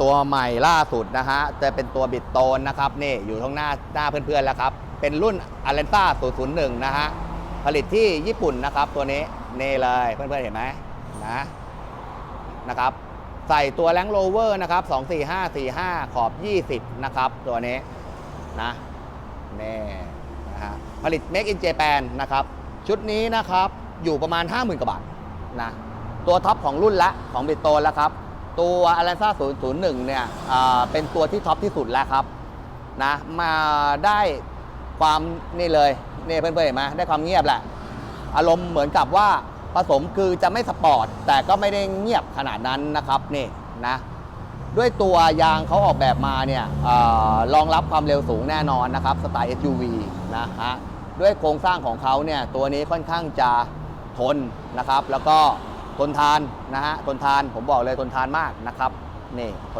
ตัวใหม่ล่าสุดนะฮะจะเป็นตัวบิดโตนนะครับนี่อยู่ข้างหน้าหน้าเพื่อนๆแล้วครับ เป็นรุ่น a l e n t a 001 นะฮะผลิตที่ญี่ปุ่นนะครับตัวนี้นี่เลยเพื่อนๆเห็นไหมนะนะครับใส่ตัวแรงโรเวอร์นะครับ 24545 ขอบ 20 นะครับ ตัวนี้นะนี่นะฮะผลิต Make in Japan นะครับ ชุดนี้นะครับอยู่ประมาณ 50,000กว่าบาทนะตัวท็อปของรุ่นละของบิโตนแล้วครับ ตัว a l a n z a 001 เนี่ยเป็นตัวที่ท็อปที่สุดแล้วครับนะมาได้ความนี่เลยนี่เพื่อนๆเห็นไหมได้ความเงียบแหละ อารมณ์เหมือนกับว่าผสมคือจะไม่สปอร์ต แต่ก็ไม่ได้เงียบขนาดนั้นนะครับนี่นะด้วยตัวยางเขาออกแบบมาเนี่ยเออรองรับความเร็วสูงแน่นอนนะครับ สไตล์ SUV นะฮะด้วยโครงสร้างของเขาเนี่ยตัวนี้ค่อนข้างจะทนนะครับ แล้วก็ ทนทานนะฮะทนทานผมบอกเลยทนทานมากนะครับนี่ทน